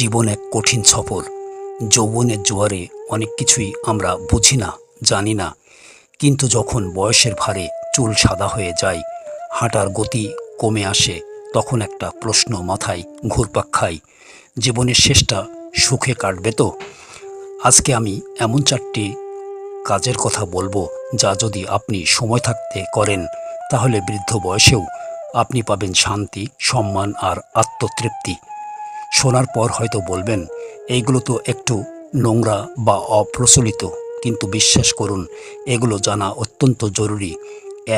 জীবন এক কঠিন সফর। যৌবনের জোয়ারে অনেক কিছুই আমরা বুঝি না, জানি না। কিন্তু যখন বয়সের ভারে চুল সাদা হয়ে যায়, হাঁটার গতি কমে আসে, তখন একটা প্রশ্ন মাথায় ঘুরপাক খায়, জীবনের শেষটা সুখে কাটবে তো? আজকে আমি এমন চারটি কাজের কথা বলব যা যদি আপনি সময় থাকতে করেন, তাহলে বৃদ্ধ বয়সেও আপনি পাবেন শান্তি, সম্মান আর আত্মতৃপ্তি। শোনার পর হয়তো বলবেন, এইগুলো তো একটু নোংরা বা অপ্রচলিত, কিন্তু বিশ্বাস করুন, এগুলো জানা অত্যন্ত জরুরি।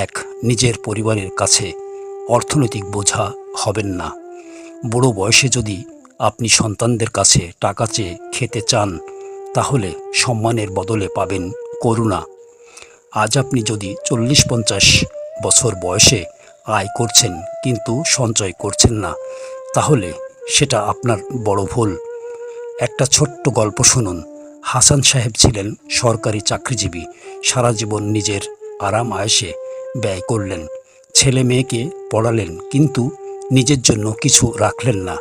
এক, নিজের পরিবারের কাছে অর্থনৈতিক বোঝা হবেন না। বুড়ো বয়সে যদি আপনি সন্তানদের কাছে টাকা চেয়ে খেতে চান, তাহলে সম্মানের বদলে পাবেন করুণা। আজ আপনি যদি চল্লিশ পঞ্চাশ বছর বয়সে আয় করছেন, কিন্তু সঞ্চয় করছেন না, তাহলে সেটা আপনার বড় ভুল। একটা ছোট্ট গল্প শুনুন। হাসান সাহেব ছিলেন সরকারি চাকরিজীবী। সারা জীবন নিজের আরাম আয়েসে ব্যয় করলেন। ছেলে মেয়েকে পড়ালেন, কিন্তু নিজের জন্য কিছু রাখলেন না।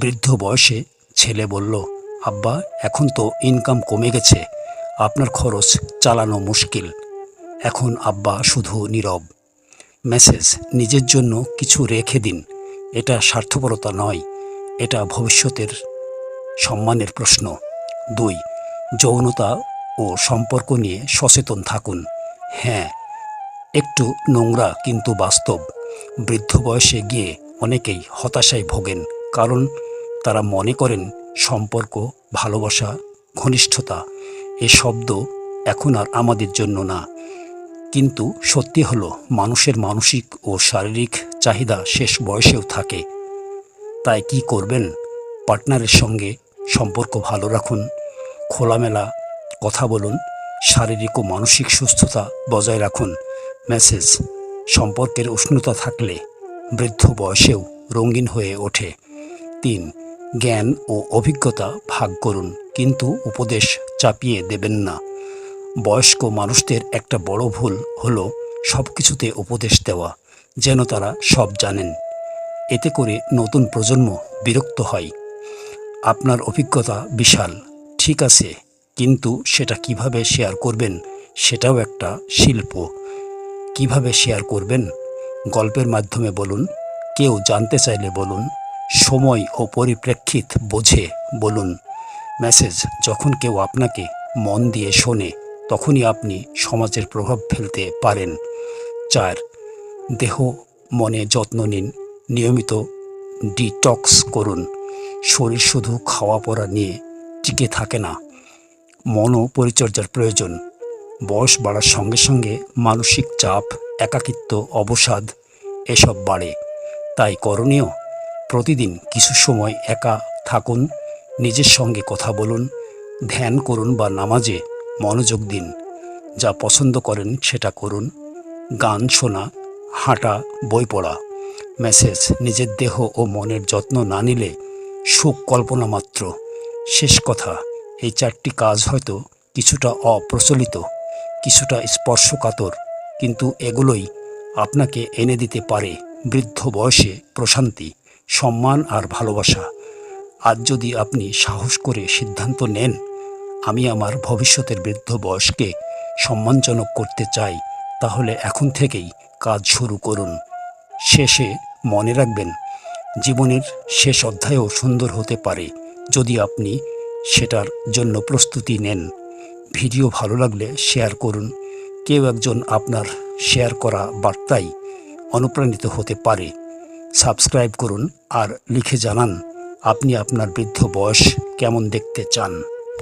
বৃদ্ধ বয়সে ছেলে বলল, আব্বা, এখন তো ইনকাম কমে গেছে। আপনার খরচ চালানো মুশকিল। এখন আব্বা শুধু নীরব। মেসেজ, নিজের জন্য কিছু রেখে দিন। এটা স্বার্থপরতা নয়। এটা ভবিষ্যতের সম্মানের প্রশ্ন। দুই, যৌনতা ও সম্পর্ক নিয়ে সচেতন থাকুন। হ্যাঁ একটু নোংরা কিন্তু বাস্তব। বৃদ্ধ বয়সে গিয়ে অনেকেই হতাশায় ভোগেন, কারণ তারা মনে করেন সম্পর্ক, ভালোবাসা, ঘনিষ্ঠতা, এ শব্দ এখন আর আমাদের জন্য না। কিন্তু সত্যি হলো, মানুষের মানসিক ও শারীরিক চাহিদা শেষ বয়সেও থাকে। তাই কি করবেন? পার্টনারের সঙ্গে সম্পর্ক ভালো রাখুন, খোলামেলা কথা বলুন, শারীরিক ও মানসিক সুস্থতা বজায় রাখুন। মেসেজ, সম্পর্কের উষ্ণতা থাকলে বৃদ্ধ বয়সেও রঙিন হয়ে ওঠে। তিন, জ্ঞান ও অভিজ্ঞতা ভাগ করুন, কিন্তু উপদেশ চাপিয়ে দেবেন না। বয়স্ক মানুষদের একটা বড় ভুল হলো সব কিছুতে উপদেশ দেওয়া, যেন তারা সব জানেন। এতে করে নতুন প্রজন্ম বিরক্ত হয়। আপনার অভিজ্ঞতা বিশাল, ঠিক আছে, কিন্তু সেটা কীভাবে শেয়ার করবেন সেটাও একটা শিল্প। কীভাবে শেয়ার করবেন? গল্পের মাধ্যমে বলুন, কেউ জানতে চাইলে বলুন, সময় ও পরিপ্রেক্ষিত বোঝে বলুন। মেসেজ যখন কেউ আপনাকে মন দিয়ে শোনে, তখনই আপনি সমাজের প্রভাব ফেলতে পারেন। চার, দেহ, মনে যত্ন নিন। নিয়মিত ডিটক্স করুন। শরীর শুধু খাওয়া পড়া নিয়ে টিকে থাকে না। মনও পরিচর্যার প্রয়োজন। বয়স বাড়ার সঙ্গে সঙ্গে মানসিক চাপ, একাকিত্ব, অবসাদ এসব বাড়ে। তাই করণীয়, প্রতিদিন কিছু সময় একা থাকুন, নিজের সঙ্গে কথা বলুন, ধ্যান করুন বা নামাজে মনোযোগ দিন। যা পছন্দ করেন সেটা করুন। গান শোনা, হাঁটা, বই পড়া। মেসেজ, নিজের দেহ ও মনের যত্ন না নিলে সুখ কল্পনা মাত্র। শেষ কথা, এই চারটি কাজ হয়তো কিছুটা অপ্রচলিত, কিছুটা স্পর্শকাতর, কিন্তু এগুলোই আপনাকে এনে দিতে পারে বৃদ্ধ বয়সে প্রশান্তি, সম্মান আর ভালোবাসা। আজ যদি আপনি সাহস করে সিদ্ধান্ত নেন, আমি আমার ভবিষ্যতের বৃদ্ধ বয়সকে সম্মানজনক করতে চাই, তাহলে এখন থেকেই কাজ শুরু করুন। শেষে মনে রাখবেন, জীবনের শেষ অধ্যায়ও সুন্দর হতে পারে যদি আপনি সেটার জন্য প্রস্তুতি নেন। ভিডিও ভালো লাগলে শেয়ার করুন। কেউ একজন আপনার শেয়ার করা বার্তাই অনুপ্রাণিত হতে পারে। সাবস্ক্রাইব করুন আর লিখে জানান, আপনি আপনার বৃদ্ধ বয়স কেমন দেখতে চান?